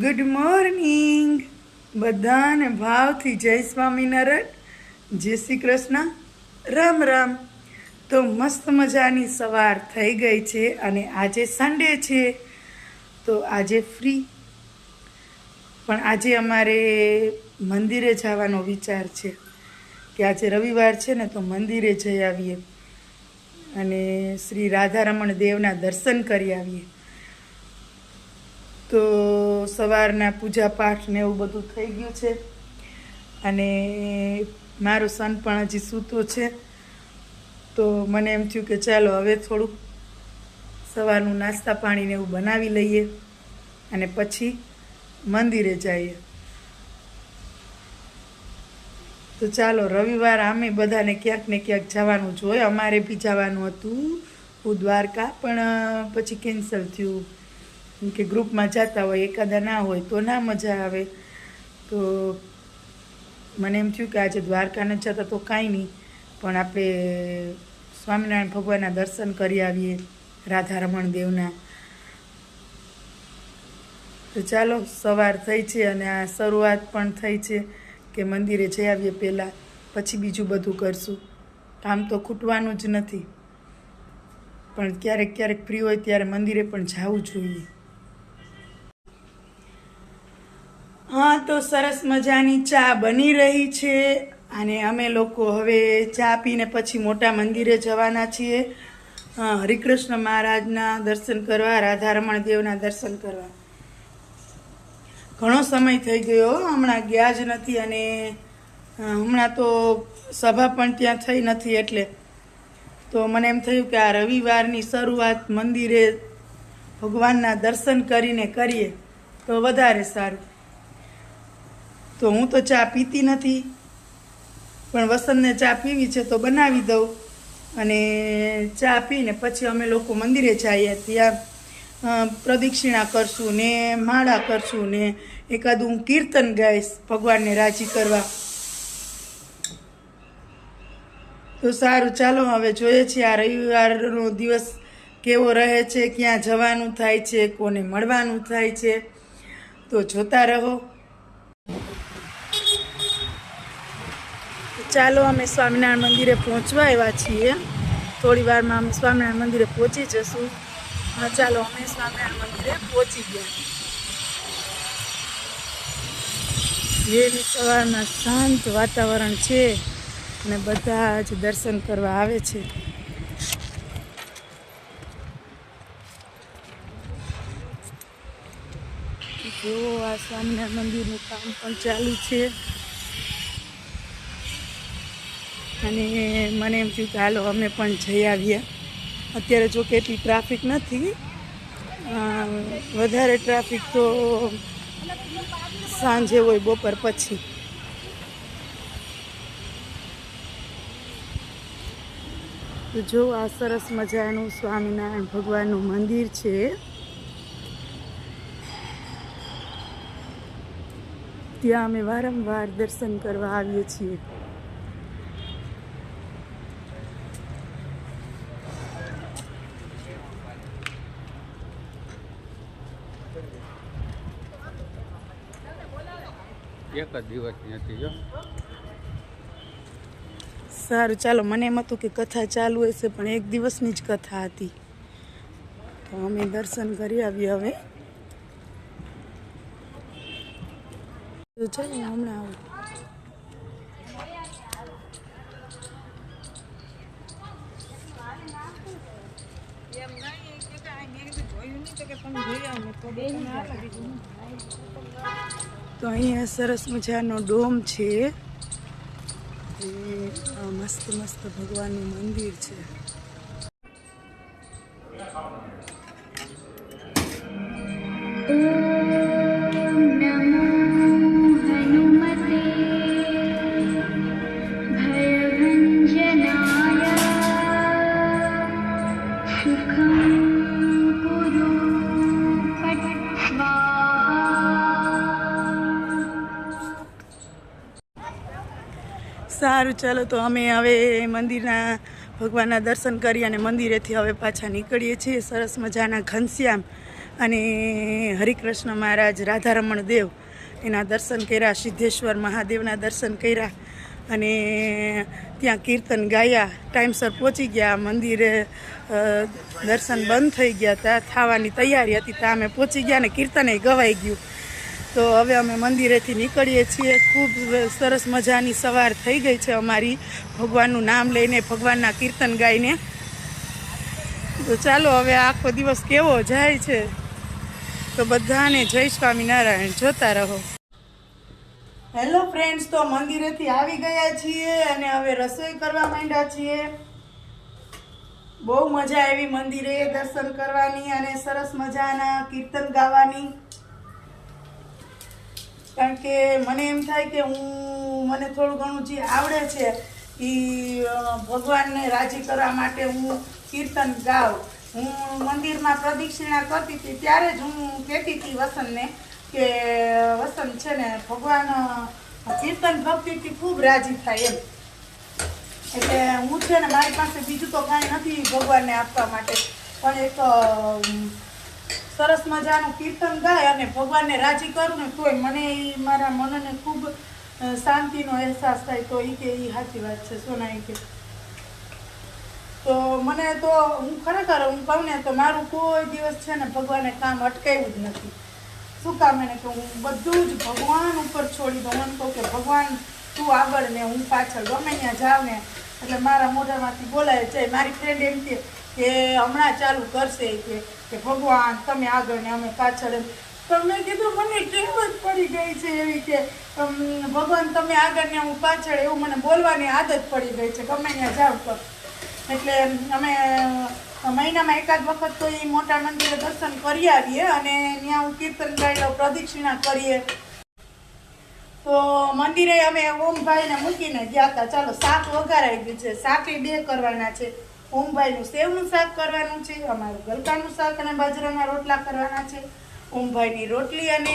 Good morning બધાને ભાવથી જય સ્વામિનારાયણ. જય શ્રી કૃષ્ણ. રામ રામ. તો મસ્ત મજાની સવાર થઈ ગઈ છે અને આજે સન્ડે છે. તો આજે ફ્રી પણ આજે અમારે મંદિરે જવાનો વિચાર છે કે આજે રવિવાર છે ને તો મંદિરે જઈ આવીએ. અને શ્રી રાધારમણ દેવના દર્શન કરી આવીએ. તો સવારના પૂજા પાઠ ને એવું બધું થઈ ગયું છે. અને મારો સન પણ હજી સૂતો છે. તો મને એમ થયું કે ચાલો હવે થોડુંક સવારનું નાસ્તા પાણીને એવું બનાવી લઈએ અને પછી મંદિરે જઈએ. તો ચાલો રવિવાર આમે બધાને ક્યાંક ને ક્યાંક જવાનું જોઈએ અમારે બી જવાનું હતું. દ્વારકા પણ પછી કેન્સલ થયું. કે ગ્રુપમાં જતા હોય, એકાદા ના હોય, તો ના મજા આવે. તો મને એમ થયું કે આજે દ્વારકા ન જતા તો કાંઈ નહીં, પણ આપણે સ્વામિનારાયણ ભગવાનના દર્શન કરી આવીએ રાધારમણ દેવના. તો ચાલો, સવાર થઈ છે અને આ શરૂઆત પણ થઈ છે કે મંદિરે જઈ આવીએ પહેલાં, પછી બીજું બધું કરશું. કામ તો ખૂટવાનું જ નથી. પણ ક્યારેક ક્યારેક ફ્રી હોય ત્યારે મંદિરે પણ જવું જોઈએ. હા, તો સરસ મજાની ચા બની રહી છે. અને અમે લોકો હવે ચા પીને પછી મોટા મંદિરે જવાના છીએ. હરિકૃષ્ણ મહારાજના દર્શન કરવા, રાધારમણ દેવના દર્શન કરવા. ઘણો સમય થઈ ગયો હમણાં ગયા જ નથી અને હમણાં તો સભા પણ ત્યાં થઈ નથી એટલે. તો મને એમ થયું કે આ રવિવારની શરૂઆત મંદિરે ભગવાનના દર્શન કરીને કરીએ, તો વધારે સારું. તો હું તો ચા પીતી નથી. પણ વસંતને ચા પીવી છે તો બનાવી દઉં. અને ચા પીને પછી અમે લોકો મંદિરે જઈએ ત્યાં પ્રદક્ષિણા કરશું ને માળા કરશું ને એકાદું હું કીર્તન ગાઈશ ભગવાનને રાજી કરવા. તો સારું, ચાલો હવે જોઈએ છીએ આ રવિવારનો દિવસ કેવો રહે છે, ક્યાં જવાનું થાય છે, કોને મળવાનું થાય છે. તો જોતા રહો. ચાલો, અમે સ્વામિનારાયણ મંદિરે પહોંચવા આવ્યા છીએ. થોડી વારમાં અમે સ્વામિનારાયણ મંદિરે પહોંચી જશું. હા, ચાલો, અમે સ્વામિનારાયણ મંદિરે પહોંચી ગયા. વહેલી સવારના શાંત વાતાવરણ છે અને બધા જ દર્શન કરવા આવે છે. જો આ સ્વામિનારાયણ મંદિરનું કામ પણ ચાલુ છે. અને મને એમ થયું કે હાલો, અમે પણ જઈ આવીએ. અત્યારે જો કે એટલી ટ્રાફિક નથી. વધારે ટ્રાફિક તો સાંજે હોય, બપોર પછી. તો જો આ સરસ મજાનું સ્વામિનારાયણ ભગવાનનું મંદિર છે. ત્યાં અમે વારંવાર દર્શન કરવા આવીએ છીએ. એક જ દિવસની હતી જો. સારું ચાલો મને એમ હતું કે કથા ચાલુ હશે પણ એક દિવસની જ કથા હતી. તો અમે દર્શન કરી આવીએ હવે. તો ચાલો હમણાં આવું. તો અહીંયા સરસ મજાનો ડોમ છે. મસ્ત મસ્ત ભગવાનનું મંદિર છે. नमो સારું ચાલો તો અમે હવે મંદિરના ભગવાનના દર્શન કરી અને મંદિરેથી હવે પાછા નીકળીએ છીએ. સરસ મજાના ઘનશ્યામ અને હરિકૃષ્ણ મહારાજ રાધારમણ દેવ એના દર્શન કર્યા, સિદ્ધેશ્વર મહાદેવના દર્શન કર્યા અને ત્યાં કીર્તન ગાયા. ટાઈમસર પહોંચી ગયા, મંદિરે દર્શન બંધ થઈ ગયા ત્યાં થવાની તૈયારી હતી, ત્યાં અમે પહોંચી ગયા અને કીર્તને ગવાઈ ગયું. તો હવે અમે મંદિરેથી નીકળીએ છીએ. ખૂબ સરસ મજાની સવાર થઈ ગઈ છે અમારી. ભગવાનનું નામ લઈને, ભગવાનના કીર્તન ગાઈને. તો ચાલો હવે આખો દિવસ કેવો જાય છે? તો બધાને જય સ્વામિનારાયણ. જોતા રહો. હેલો ફ્રેન્ડ્સ તો મંદિરેથી આવી ગયા છીએ અને હવે રસોઈ કરવા માંડ્યા છીએ. બહુ મજા આવી મંદિરે દર્શન કરવાની અને સરસ મજાના કીર્તન ગાવાની. કારણ કે મને એમ થાય કે હું, મને થોડું ઘણું જે આવડે છે એ ભગવાનને રાજી કરવા માટે હું કીર્તન ગાઉં. હું મંદિરમાં પ્રદક્ષિણા કરતી હતી, ત્યારે જ હું કહેતી હતી વસંતને કે, વસંત છે ને, ભગવાન કીર્તન ભક્તિથી ખૂબ રાજી થાય એમ. એટલે હું છે ને, મારી પાસે બીજું તો કાંઈ નથી ભગવાનને આપવા માટે. પણ એક સરસ મજાનું કીર્તન ગાય અને ભગવાનને રાજી કરું ને તોય મને એ મારા મનને ખૂબ શાંતિનો અહેસાસ થાય તો એ કે એ સાચી વાત છે, સોના કે. તો મને તો, હું ખરેખર, હું કહું ને તો મારું કોઈ દિવસ છે ને ભગવાને કામ અટકાવ્યું જ નથી. શું કામ એને કે હું બધું જ ભગવાન ઉપર છોડી દઉં. કહું કે ભગવાન, તું આગળ ને, હું પાછળ. ગમે ત્યાં જાઉં ને, એટલે મારા મોઢામાંથી બોલાય જાય. મારી ફ્રેન્ડ એમ કે હમણાં ચાલુ કરશે. કે કે, ભગવાન, તમે આગળ ને અમે પાછળ એમ. તો મેં કીધું, મને ટેવ જ પડી ગઈ છે એવી કે ભગવાન, તમે આગળ ને હું પાછળ એવું મને બોલવાની આદત પડી ગઈ છે, ગમે ત્યાં જાઉં તો. એટલે અમે, મહિનામાં એકાદ વખત તો એ મોટા મંદિરે દર્શન કરી આવીએ અને ત્યાં હું કીર્તન ગાઈ પ્રદક્ષિણા કરીએ. તો મંદિરે અમે ઓમભાઈને મૂકીને ગયા હતા. ચાલો, શાક વઘારાઈ ગયું છે. શાક બે કરવાના છે. ઓમભાઈનું સેવનું શાક કરવાનું છે, અમારું ગલકાનું શાક અને બાજરાના રોટલા કરવાના છે. ઓમભાઈની રોટલી અને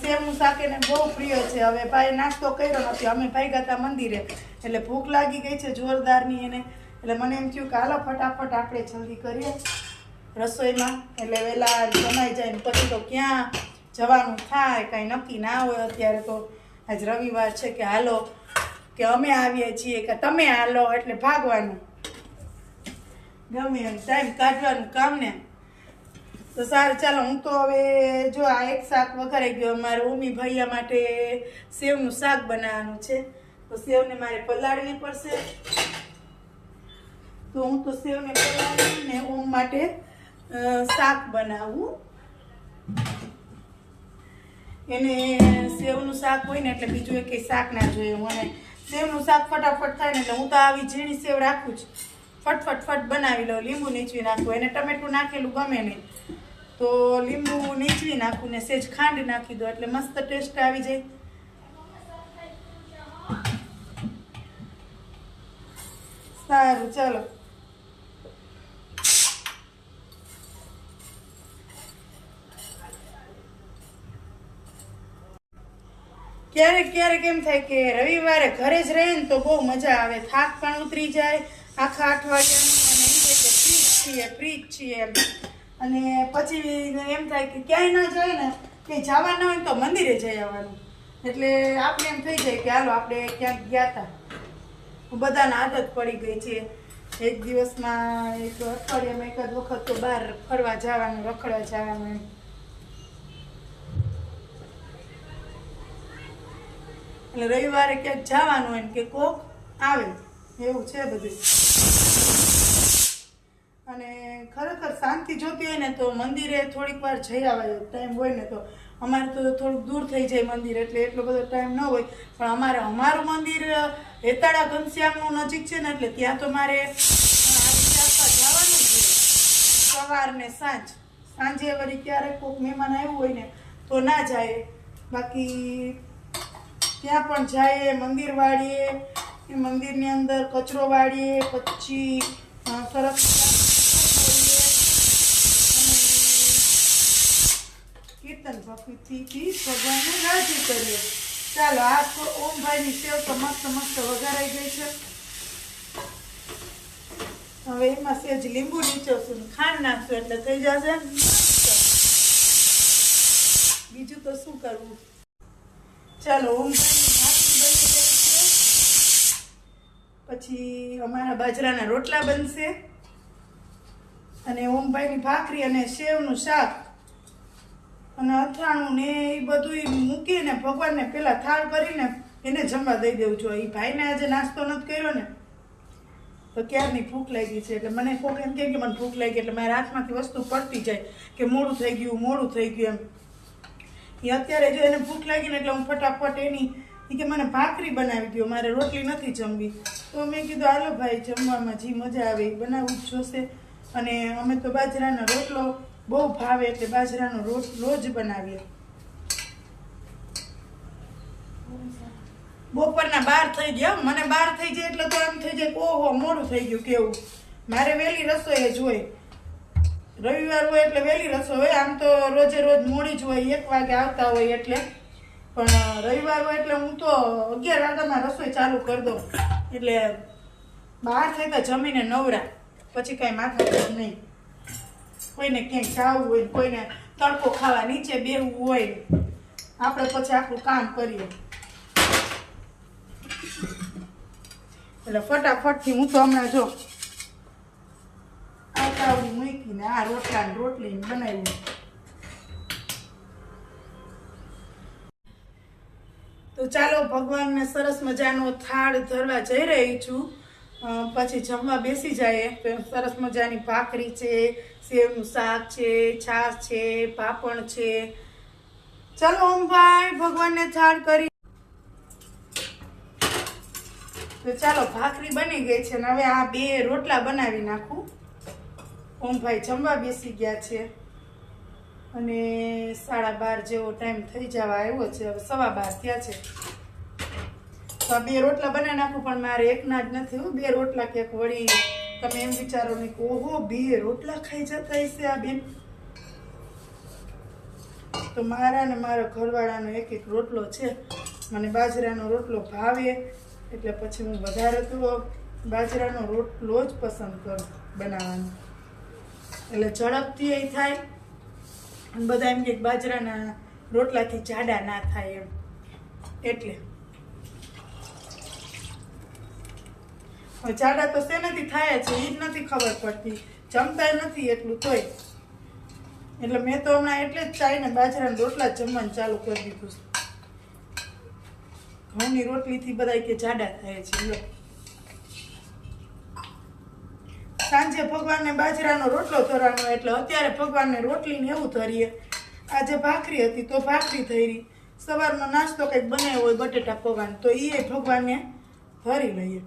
સેવનું શાક એને બહુ પ્રિય છે. હવે ભાઈ નાસ્તો કર્યો નથી, અમે ભાઈ હતા મંદિરે. એટલે ભૂખ લાગી ગઈ છે જોરદારની એને. એટલે મને એમ થયું કે હાલો ફટાફટ આપણે જલ્દી કરીએ રસોઈમાં. એટલે વહેલા જમાઈ જાય ને પછી તો ક્યાં જવાનું થાય, કાંઈ નક્કી ના હોય અત્યારે તો. આજ રવિવાર છે કે હાલો, કે અમે આવીએ છીએ કે તમે હાલો, એટલે ભાગવાનું. ગમે એમ ટાઈમ કાઢવાનું કામ ને. તો સારું, ચાલો, હું તો હવે જો આ એક શાક વઘારાઈ ગયો મારે ઉમી ભૈયા માટે સેવનું શાક બનાવવાનું છે. તો સેવને મારે પલાળવી પડશે. તો હું તો સેવને પલાળી ને ઊંઘ માટે શાક બનાવું. એને સેવનું શાક હોય ને એટલે બીજું એક શાક ના જોઈએ. મને સેવનું શાક ફટાફટ થાય ને એટલે હું તો આવી ઝીણી સેવ રાખું જ. ફટફટ ફટ બનાવી લઉં લીંબુ નીચવી નાખું, એને ટમેટું નાખેલું ગમે નહીં. તો લીંબુ નીચવી નાખું ને સેજ ખાંડ નાખી દો એટલે મસ્ત ટેસ્ટ આવી જાય. સારું, ચલો. ક્યારેક ક્યારેક એમ થાય કે રવિવારે ઘરે જ રહીએ ને તો બહુ મજા આવે. થાક પણ ઉતરી જાય આખા અઠવાડિયાનું અને એમ થાય કે ફ્રી છીએ ફ્રીજ છીએ અને પછી એમ થાય કે ક્યાંય ના જાય ને, કે જવા ના હોય તો મંદિરે જઈ આવવાનું. એટલે આપણે એમ થઈ જાય કે હાલો આપણે ક્યાંક ગયા હતા બધાને આદત પડી ગઈ છે. એક દિવસમાં એક અઠવાડિયામાં એકાદ વખત તો બહાર ફરવા જવાનું, રખડવા જવાનું એટલે રવિવારે ક્યાંક જવાનું હોય ને કે કોક આવે. એવું છે બધું. ખરેખર શાંતિ જોતી હોય ને તો મંદિરે થોડીક વાર જઈ આવાય ટાઈમ હોય ને તો. અમારે તો થોડુંક દૂર થઈ જાય મંદિર એટલે એટલો બધો ટાઈમ ન હોય. પણ અમારે, અમારું મંદિર હેતાળા ઘનશ્યામનું નજીક છે ને એટલે ત્યાં તો મારે જવાનું જ સવાર ને સાંજ. સાંજે વળી ક્યારેક કોઈક મહેમાન આવ્યું હોય ને તો ના જાય. બાકી ત્યાં પણ જાય, મંદિર વાળીએ મંદિરની અંદર કચરો વાળીએ, પછી સરસ ભક્તિથી ભગવાનને રાજી કરીએ. ચાલો, આ ઓમભાઈની સેવ સમસ્ત મસ્ત વઘારાઈ ગઈ છે. હવે એમાં સેજ લીંબુ નીચોશું ખાંડ નાખશું એટલે થઈ જશે બીજું તો શું કરવું? ચાલો ગઈ પછી અમારા બાજરાના રોટલા બનશે. અને ઓમભાઈની ભાખરી અને સેવનું શાક. અને અથાણું ને એ બધું મૂકીને ભગવાનને પેલા થાળ કરીને એને જમવા દઈ દેવું જોઈએ. એ ભાઈને આજે નાસ્તો નથી કર્યો ને, તો ક્યારની ભૂખ લાગી છે? એટલે મને કોક એમ કે મને ભૂખ લાગી, એટલે મારા હાથમાંથી વસ્તુ પડતી જાય કે મોડું થઈ ગયું, મોડું થઈ ગયું એમ. એ અત્યારે જો એને ભૂખ લાગી ને એટલે હું ફટાફટ એની એ કે મને ભાખરી બનાવી દો મારે રોટલી નથી જમવી. તો મેં કીધું, હાલો ભાઈ, જમવામાં જે મજા આવે એ બનાવવું જ જોશે. અને અમે તો બાજરાનો રોટલો બહુ ભાવે એટલે બાજરાનો રોટલો જ બનાવીએ. બપોરના બાર થઈ ગયા મને બાર થઈ જાય એટલે તો એમ થઈ જાય ઓહો, મોડું થઈ ગયું કેવું? મારે વહેલી રસોઈ જ હોય. રવિવાર હોય એટલે વહેલી રસોઈ હોય. આમ તો રોજે રોજ મોડી જ હોય, એક વાગે આવતા હોય એટલે. પણ રવિવાર હોય એટલે હું તો અગિયાર વાગ્યામાં રસોઈ ચાલુ કરી દઉં. એટલે બહાર થઈ તો જમીને નવરા. પછી કાંઈ માથા નહીં. કોઈને ક્યાંય જવું હોય કોઈને તડકો ખાવા નીચે બેવું હોય આપણે પછી આખું કામ કરીએ. એટલે ફટાફટથી હું તો હમણાં જો આ તાવડી મૂકીને, આ રોટલા રોટલી ને બનાવ્યું તો ચાલો ભગવાનને સરસ મજાનો થાળ ધરવા જઈ રહી છું. પછી જમવા બેસી જાય સરસ મજાની ભાખરી છે, સેવનું શાક છે, છાશ છે, પાપડ છે. ચાલો ઓમભાઈ ભગવાનને થાળ કરી. ચાલો ભાખરી બની ગઈ છે ને હવે આ બે રોટલા બનાવી નાખું. ઓમભાઈ જમવા બેસી ગયા છે. અને સાડા બાર જેવો ટાઈમ થઈ જવા આવ્યો છે, હવે સવા બાર થયા છે. તો બે રોટલા બનાવી નાખું, પણ મારે એકના જ નથી હો. બે રોટલા ક્યાંક વળી તમે એમ વિચારો ને ઓહો, બે રોટલા ખાઈ જતા હશે આ બેન. તો મારા ને મારા ઘરવાળાનો એક એક રોટલો છે. મને બાજરાનો રોટલો ભાવે, એટલે પછી હું વધારે તો બાજરાનો રોટલો જ પસંદ કરું બનાવવાનો. એટલે ઝડપથી એ થાય. અને બધા એમ કે બાજરાના રોટલાથી જાડા ના થાય એમ. એટલે જાડા તો શેનાથી થાય છે? એ જ નથી ખબર પડતી. જમતા નથી એટલું તોય. એટલે મેં તો હમણાં એટલે જ ચાઈને બાજરાના રોટલા જમવાનું ચાલુ કરી દીધું છે. ઘઉંની રોટલીથી બધા કે જાડા થાય છે સાંજે ભગવાનને બાજરાનો રોટલો ધરવાનો એટલે અત્યારે ભગવાનને રોટલી ને એવું ધરીએ. આજે ભાખરી હતી તો ભાખરી ધરી. સવારનો નાસ્તો કંઈક બનાવ્યો હોય, બટેટા પૌવા તો એ ભગવાનને ધરી લઈએ.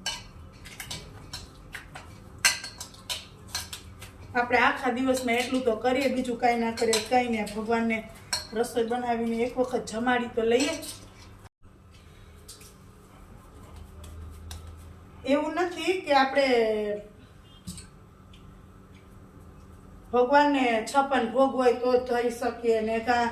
આપણે આખા દિવસમાં એટલું તો કરીએ, બીજું કાંઈ ના કરીએ, કાંઈ નહીં. ભગવાનને રસોઈ બનાવીને એક વખત જમાડી તો લઈએ. એવું નથી કે આપણે ભગવાનને છપ્પન ભોગ હોય તો જ ધરી શકીએ ને કાં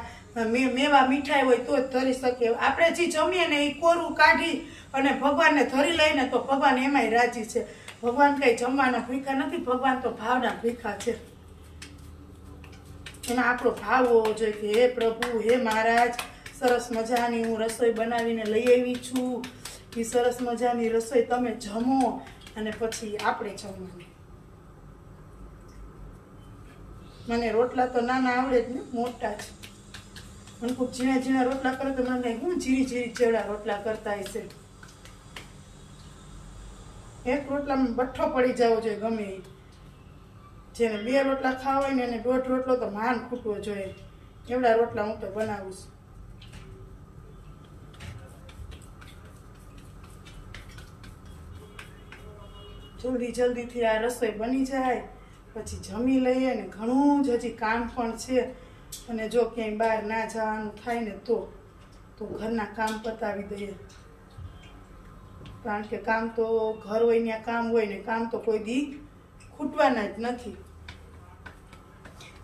મેવા મીઠાઈ હોય તો જ ધરી શકીએ. આપણે જે જમીએ ને એ કોરું કાઢી અને ભગવાનને ધરી લઈને તો ભગવાન એમાંય રાજી છે. ભગવાન કઈ જમવાના ભીખા નથી, ભગવાન તો ભાવના ભીખા છે. એમાં આપણો ભાવ હોવો જોઈએ કે, હે પ્રભુ, હે મહારાજ, સરસ મજાની હું રસોઈ બનાવીને લઈ આવી છું. એ સરસ મજાની રસોઈ તમે જમો અને પછી આપણે જમવાની. મને રોટલા તો નાના આવડે જ ને, મોટા જ. મને ખૂબ ઝીણા ઝીણા રોટલા કરે તો મને હું ઝીરી ઝીરી ચેડા રોટલા કરતા હશે? એક રોટલામાં બઠ્ઠો પડી જવો જોઈએ ગમે જેને બે રોટલા ખાવા હોય ને એને દોઢ રોટલો તો માન ખૂટવો જોઈએ. એવડા રોટલા હું તો બનાવું છું. જલ્દી જલ્દીથી આ રસોઈ બની જાય, પછી જમી લઈએ ને ઘણું જ હજી કામ પણ છે. અને જો ક્યાંય બહાર ના જવાનું થાય ને તો તો ઘરના કામ પતાવી દઈએ. કારણ કે કામ તો ઘર હોય ત્યાં કામ હોય ને કામ તો કોઈ દી ખૂટવાના જ નથી.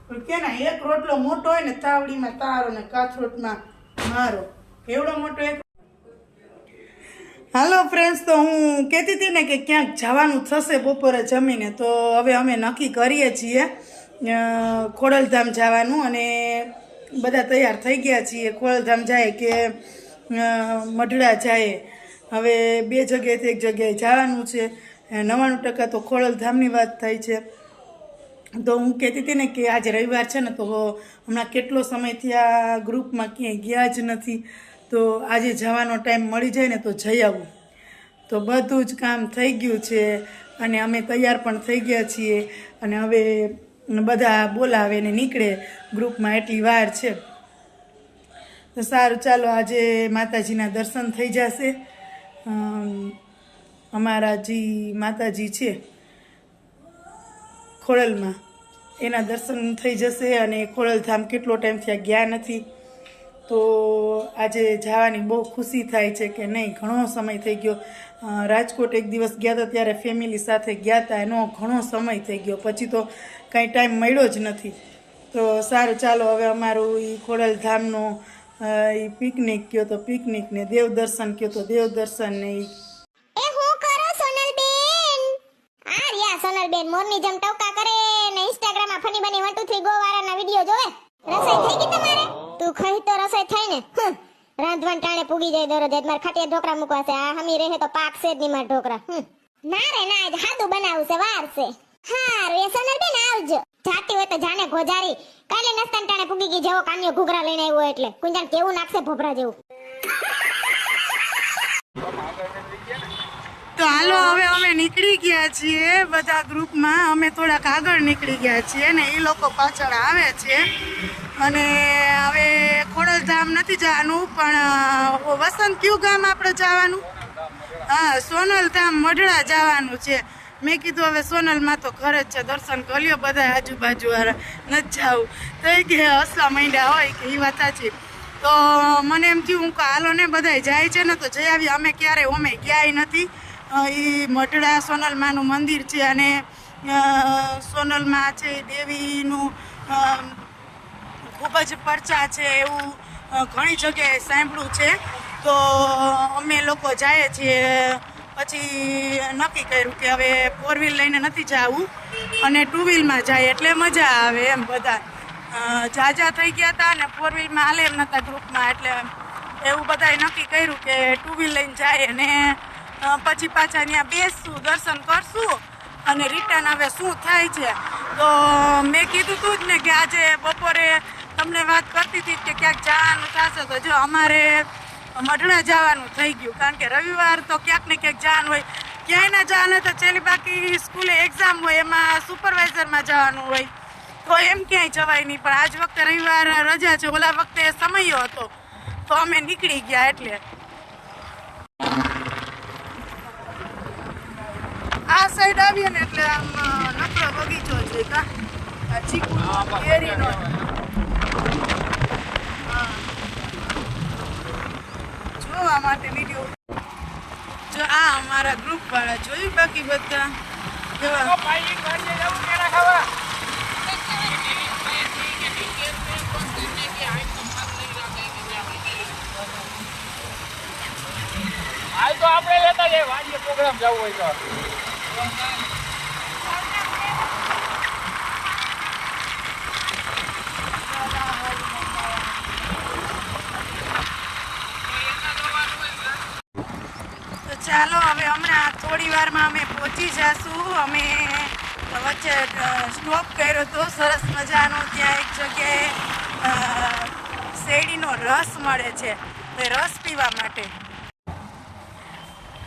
પણ કેના, એક રોટલો મોટો હોય ને તાવડીમાં તારો ને કાથરોટમાં મારો. એવડો મોટો એક હાલો ફ્રેન્ડ્સ તો હું કહેતી હતી ને કે ક્યાંક જવાનું થશે બપોરે જમીને, તો હવે અમે નક્કી કરીએ છીએ ખોડલધામ જવાનું અને બધા તૈયાર થઈ ગયા છીએ. ખોડલધામ જાય કે મઢડા જાય. હવે બે જગ્યાએથી એક જગ્યાએ જવાનું છે. નવ્વાણું ટકા તો ખોડલધામની વાત થાય છે. તો હું કહેતી હતી ને કે આજે રવિવાર છે ને તો હમણાં કેટલો સમયથી આ ગ્રુપમાં ક્યાંય ગયા જ નથી. તો આજે જવાનો ટાઈમ મળી જાય ને તો જઈ આવું. તો બધું જ કામ થઈ ગયું છે અને અમે તૈયાર પણ થઈ ગયા છીએ. અને હવે બધા બોલાવે ને નીકળે ગ્રુપમાં એટલી વાર છે. તો સારું, ચાલો આજે માતાજીના દર્શન થઈ જશે. અમારા જે માતાજી છે, ખોડલમાં. એના દર્શન થઈ જશે અને ખોડલધામ કેટલો ટાઈમથી આ ગયા નથી. તો આજે જવાની બહુ ખુશી થાય છે કે નહીં, ઘણો સમય થઈ ગયો. રાજકોટ એક દિવસ ગયા હતા ત્યારે ફેમિલી સાથે ગયા હતા એનો ઘણો સમય થઈ ગયો. પછી તો કાંઈ ટાઈમ મળ્યો જ નથી. તો સારું, ચાલો, હવે અમારું એ ખોડલધામનો એ પિકનિક કયો તો પિકનિક ને દેવ દર્શન કયો તો દેવ દર્શન ને એ હું કરો સોનલબેન? આ રિયા સોનલબેન મોરની જેમ ટવકા કરે ને ઇન્સ્ટાગ્રામમાં ફની બની 1 2 3 ગો વાળાના વિડિયો જોવે? રસોઈ થઈ ગઈ તમારે? તું ખઈ તો રસોઈ થઈ ને. રાંધવાન ટાણે પૂગી જાય દરરોજ. આજ મારે ખાટિયા ઢોકળા મૂકવા છે. આ હમી રહે તો પાક છે જ નહીં મારા ઢોકળા. ના રે, ના, આજ હાદું બનાવું છે, વાર છે. રે સોનલ બેન આવજો. જાતી હોય તો જાને ગોજારી. કાલે નસ્તન ટાણે પૂગી ગઈ જેવો કાન્યો ઘૂઘરા લઈને આવ્યો એટલે. કુંજણ કેવું નાખશે ભોભરા જેવું? તો હાલો, હવે અમે નીકળી ગયા છીએ બધા ગ્રુપમાં. અમે થોડાક આગળ નીકળી ગયા છીએ ને એ લોકો પાછળ આવે છે. અને હવે ખોડલધામ નથી જવાનું, પણ વસંત કયું ગામ આપણે જવાનું? હા, સોનલધામ મઢડા જવાનું છે. મેં કીધું, હવે સોનલમાં તો ઘરે જ છે, દર્શન કરી લ્યો બધા આજુબાજુ નથી જવું. તો એ કે, હસવા માંડ્યા હોય કે એ વાત સાચી. તો મને એમ થયું કે, હાલો ને બધા જાય છે ને, તો જઈ આવી અમે ક્યારે, અમે ક્યાંય નથી. એ મઢડા સોનલમાનું મંદિર છે અને સોનલમાં છે દેવીનું ખૂબ જ પરચા છે એવું ઘણી જગ્યાએ સાંભળ્યું છે. તો અમે લોકો જઈએ છીએ પછી નક્કી કર્યું કે હવે ફોર વ્હીલ લઈને નથી જવું અને ટુ વ્હીલમાં જાય એટલે મજા આવે એમ બધા. જાજા થઈ ગયા હતા ને ફોર વ્હીલમાં હાલે એમ નહોતા ગ્રુપમાં એટલે એવું બધાએ નક્કી કર્યું કે ટુ વ્હીલ લઈને જાય અને પછી પાછા ત્યાં બેસશું, દર્શન કરશું અને રિટર્ન હવે શું થાય છે. તો મેં કીધું તું જ ને કે આજે બપોરે તમને વાત કરતી હતી કે ક્યાંક જવાનું થશે તો જો અમારે મઢડા જવાનું થઈ ગયું. કારણ કે રવિવાર તો ક્યાંક ને ક્યાંક જવાનું હોય. ક્યાંય ના જવાનું તો છેલ્લી બાકી સ્કૂલે એક્ઝામ હોય, એમાં સુપરવાઇઝરમાં જવાનું હોય. તો એમ ક્યાંય જવાય નહીં. પણ આજ વખતે રવિવાર રજા છે, ઓલા વખતે સમયો હતો. તો અમે નીકળી ગયા એટલે. આ સાઈડ આવીએ ને એટલે આમ નકરો બગીચો છે કા. ચીકુ, કેરીનો. જોવા માટે વીડિયો જો આ અમારા ગ્રુપ વાળા જોયું બાકી બધા? આપણે લેતા જઈએ. વાંચીએ પ્રોગ્રામ જવું હોય તો તો ચાલો, હવે હમણાં થોડી વારમાં અમે પહોંચી જશું. અમે વચ્ચે સ્ટોપ કર્યો તો સરસ મજાનો ત્યાં એક જગ્યાએ શેરડીનો રસ મળે છે. એ રસ પીવા માટે.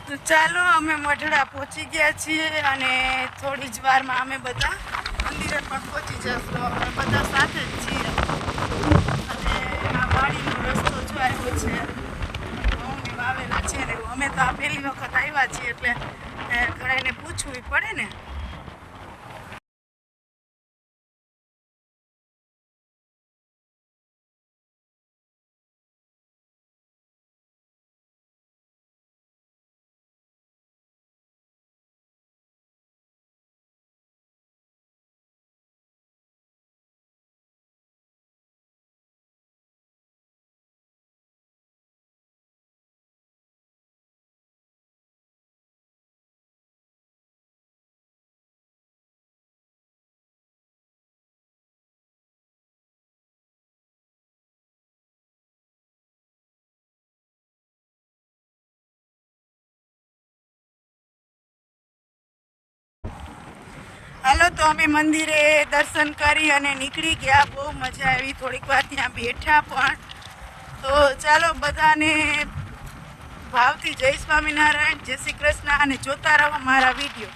તો ચાલો, અમે મઢડા પહોંચી ગયા છીએ અને થોડી જ વારમાં અમે બધા મંદિરે પણ પહોંચી જશું. અમે બધા સાથે જ છીએ. અને આ વાડીનો રસ્તો જો આવ્યો છે. વાવેલા છે ને અમે તો આ પહેલી વખત આવ્યા છીએ એટલે ઘણાને પૂછવું પડે ને. હાલો તો અમે મંદિરે દર્શન કરી અને નીકળી ગયા. બહુ મજા આવી. થોડીક વાર ત્યાં બેઠા પણ. તો ચાલો બધાને ભાવથી જય સ્વામિનારાયણ, જય શ્રી કૃષ્ણ અને જોતા રહો મારા વીડિયો.